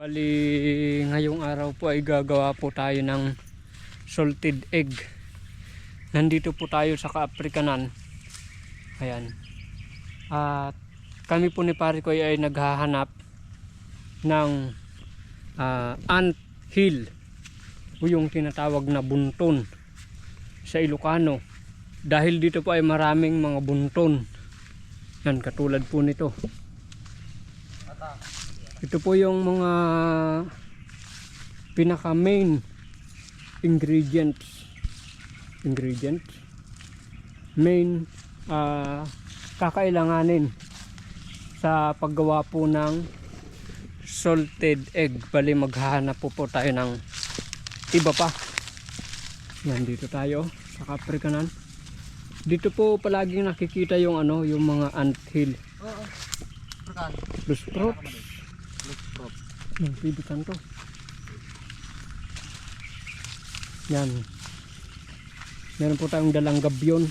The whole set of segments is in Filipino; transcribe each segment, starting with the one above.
Bali, ngayong araw po ay gagawa po tayo ng salted egg. Nandito po tayo sa Kaaprikanan. Ayan. At kami po ni pare ko ay naghahanap ng ah, ant hill o yung tinatawag na bunton sa Ilocano. Dahil dito po ay maraming mga bunton. Yan, katulad po nito. Ito po yung mga pinaka main ingredients. Ingredients? Main ah, kakailanganin sa paggawa po ng salted egg. Bali maghahanap po po tayo ng iba pa. Yan dito tayo sa Kaprikanan. Dito po palaging nakikita yung ano yung mga anthill Oo. Fruit. Look prop. Yan, pibitan to. Yan. Meron po tayong dalang gabyon.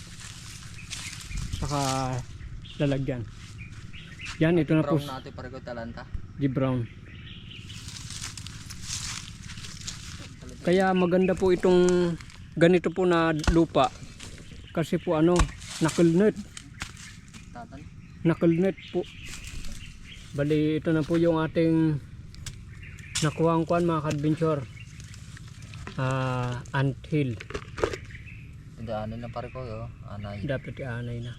Saka lalagyan. Yan, ito na po. Brown natin para ko talanta. Di brown. Kaya maganda po itong ganito po na lupa. Kasi po ano, knuckle net. Knuckle net po. Bali, ito na po yung ating nakuha kuan mga ka-adventure. Ah, ant hill. Daanin na pare ko yo. Anay. Dapat ianay na.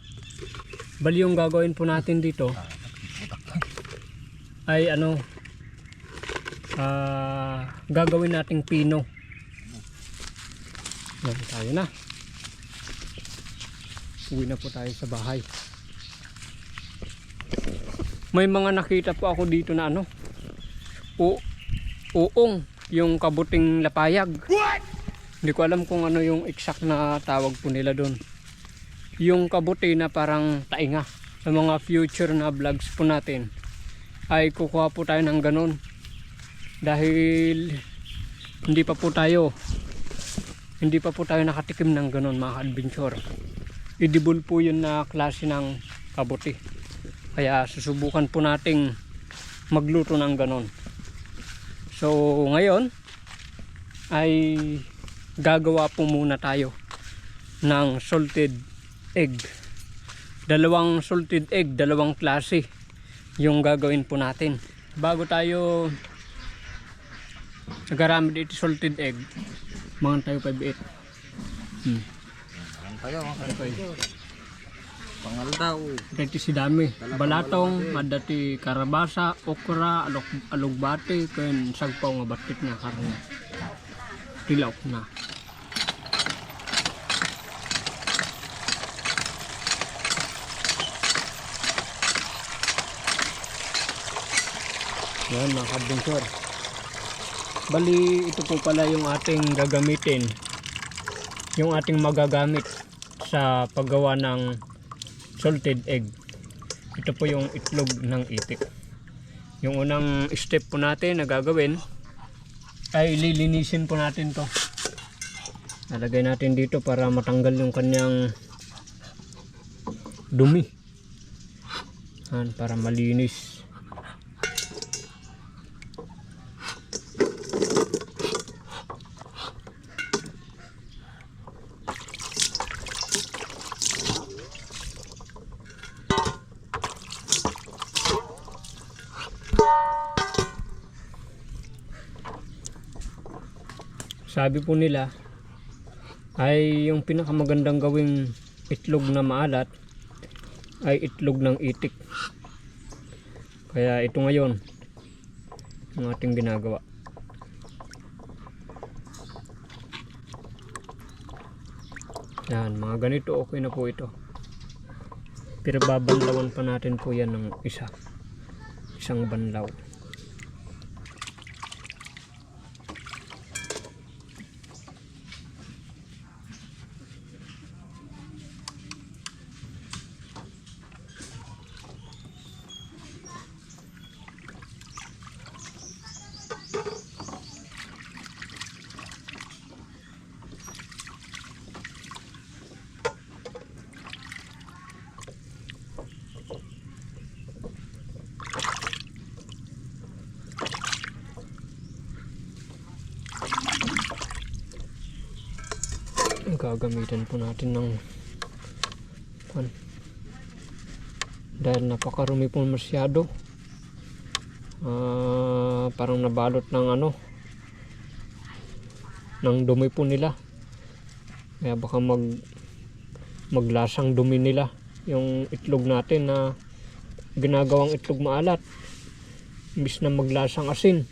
Bali yung gagawin po natin dito Ah, ay ano ah gagawin nating pino. Yan tayo na. Uwi na po tayo sa bahay. May mga nakita po ako dito na ano. U uong yung kabuting lapayag. Hindi ko alam kung ano yung exact na tawag po nila doon. Yung kabuti na parang tainga. Sa mga future na vlogs po natin ay kukuha po tayo ng ganun. Dahil hindi pa po tayo hindi pa po tayo nakatikim ng ganun mga adventure. Edible po yun na klase ng kabuti. Kaya susubukan po nating magluto ng ganun. So ngayon ay gagawa po muna tayo ng salted egg. Dalawang salted egg, dalawang klase yung gagawin po natin. Bago tayo nagaramid ito salted egg, mga tayo 5-8. Hmm. Ano pa yun? Pangal daw. Dati si dami. Balatong, madati karabasa, okra, alok, alugbate, kaya sagpaw nga batit nga karne. Tilaw na. Yan mga kabungsor. Bali, ito po pala yung ating gagamitin. Yung ating magagamit sa paggawa ng salted egg. Ito po yung itlog ng itik. Yung unang step po natin na gagawin ay lilinisin po natin to. Nalagay natin dito para matanggal yung kanyang dumi. Yan, para malinis. Sabi po nila ay yung pinakamagandang gawing itlog na maalat ay itlog ng itik. Kaya ito ngayon ang ating ginagawa. Yan, mga ganito okay na po ito. Pero babanlawan pa natin po yan ng isa. Isang banlaw. Gagamitan po natin ng pan. Dahil napakarumi po masyado. Ah, parang nabalot ng ano ng dumi po nila. Kaya baka mag maglasang dumi nila yung itlog natin na ginagawang itlog maalat. Imbis na maglasang asin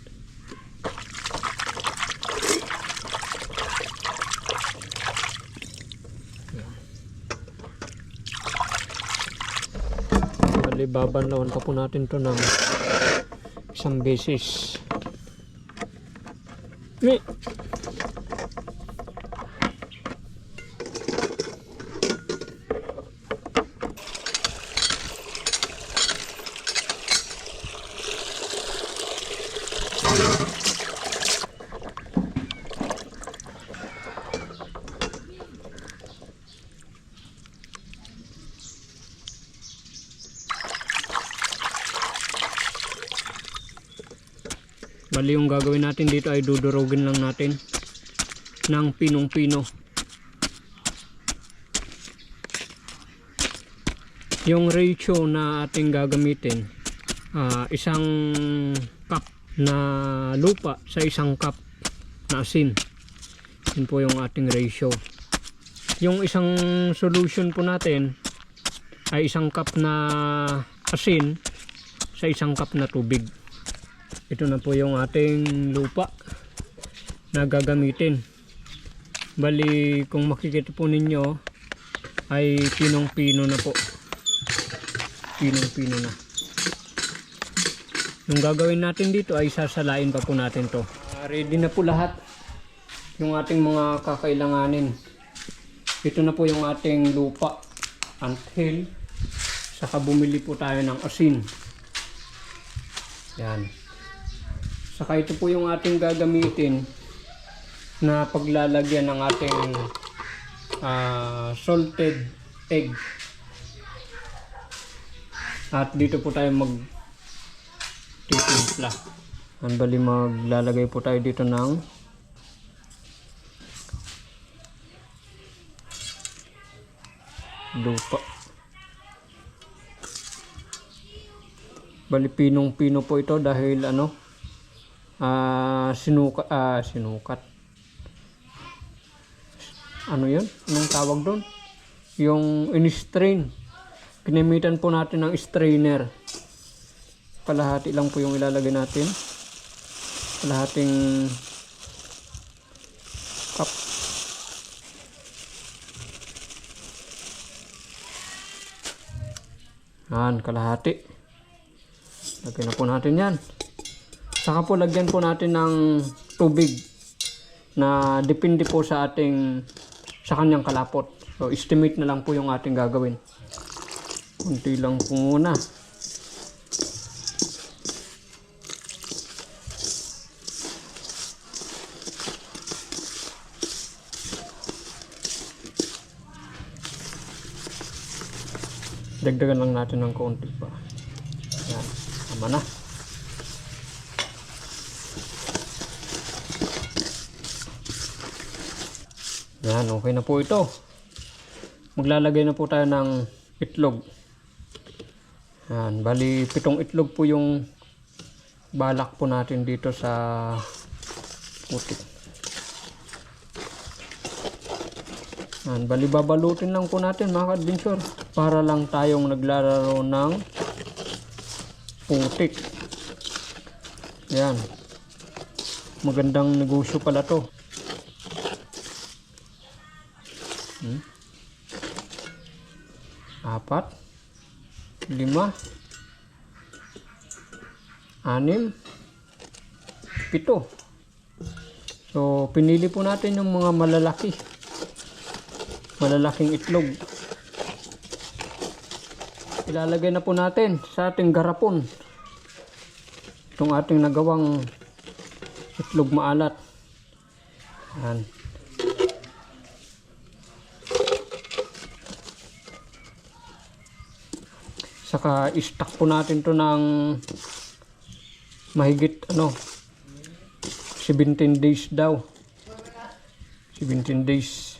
Bali, babanlawan pa po natin to ng isang beses. Mi! Bali yung gagawin natin dito ay dudurugin lang natin ng pinong-pino. Yung ratio na ating gagamitin, ah, isang cup na lupa sa isang cup na asin. Yun po yung ating ratio. Yung isang solution po natin ay isang cup na asin sa isang cup na tubig ito na po yung ating lupa na gagamitin. Bali kung makikita po ninyo ay pinong pino na po. Pinong pino na. Yung gagawin natin dito ay sasalain pa po natin to. Ah, ready na po lahat yung ating mga kakailanganin. Ito na po yung ating lupa anthill saka bumili po tayo ng asin. Yan Saka ito po yung ating gagamitin na paglalagyan ng ating ah, salted egg. At dito po tayo mag titimpla. Ang bali maglalagay po tayo dito ng lupa. Bali pinong-pino po ito dahil ano ah sinuka ah sinukat ano yun? Anong tawag doon? Yung in-strain. Kinimitan po natin ng strainer. Kalahati lang po yung ilalagay natin. Kalahating cup. Yan, kalahati. Lagyan na po natin yan. Saka po lagyan po natin ng tubig na depende po sa ating sa kanyang kalapot. So estimate na lang po yung ating gagawin. Kunti lang po muna. Dagdagan lang natin ng konti pa. Yan, tama na. Yan, okay na po ito. Maglalagay na po tayo ng itlog. Yan, bali pitong itlog po yung balak po natin dito sa putik. Yan, bali babalutin lang po natin mga adventure para lang tayong naglalaro ng putik. Yan. Magandang negosyo pala to. Apat, lima, anim, pito. So, pinili po natin yung mga malalaki. Malalaking itlog. Ilalagay na po natin sa ating garapon. Itong ating nagawang itlog maalat. Yan. Saka i-stack po natin to ng mahigit ano 17 days daw. 17 days.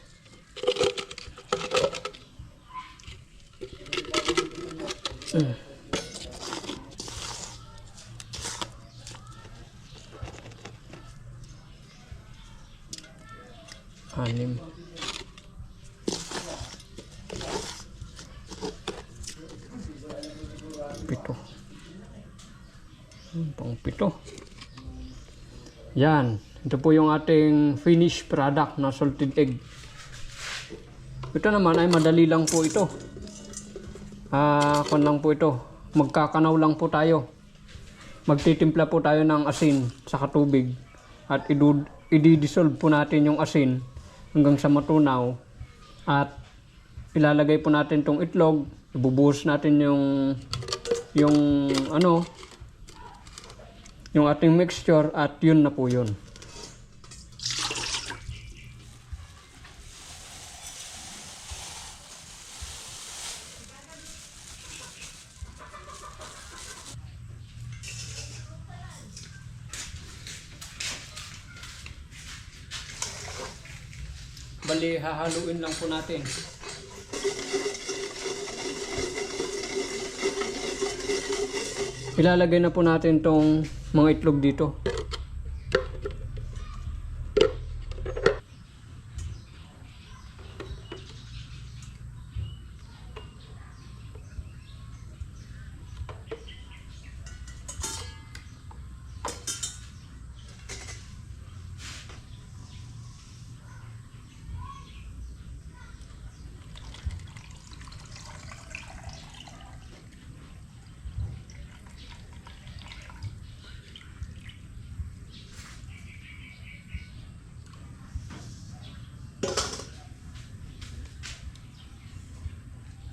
Mm. anim pito. Yan. Ito po yung ating finished product na salted egg. Ito naman ay madali lang po ito. Ah, kon lang po ito. Magkakanaw lang po tayo. Magtitimpla po tayo ng asin sa tubig at i-dissolve po natin yung asin hanggang sa matunaw at ilalagay po natin tong itlog, ibubuhos natin yung yung ano yung ating mixture at yun na po yun. Bali, hahaluin lang po natin. Ilalagay na po natin tong mga itlog dito.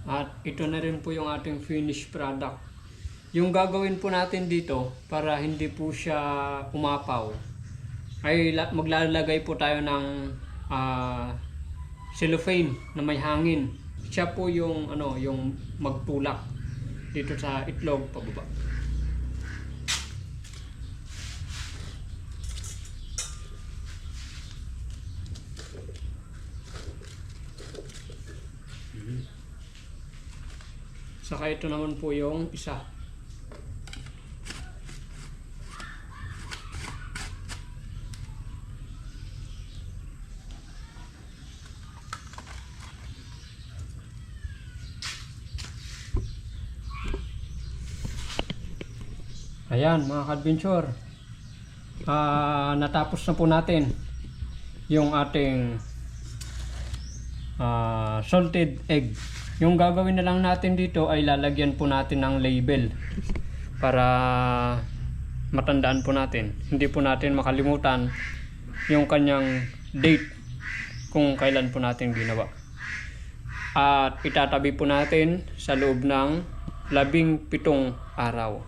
At ito na rin po yung ating finished product. Yung gagawin po natin dito para hindi po siya umapaw ay la- maglalagay po tayo ng ah, cellophane na may hangin. Siya po yung ano, yung magtulak dito sa itlog pababa. Saka ito naman po yung isa. Ayan mga adventure Ah, natapos na po natin yung ating ah, salted egg. Yung gagawin na lang natin dito ay lalagyan po natin ng label para matandaan po natin. Hindi po natin makalimutan yung kanyang date kung kailan po natin ginawa. At itatabi po natin sa loob ng labing pitong araw.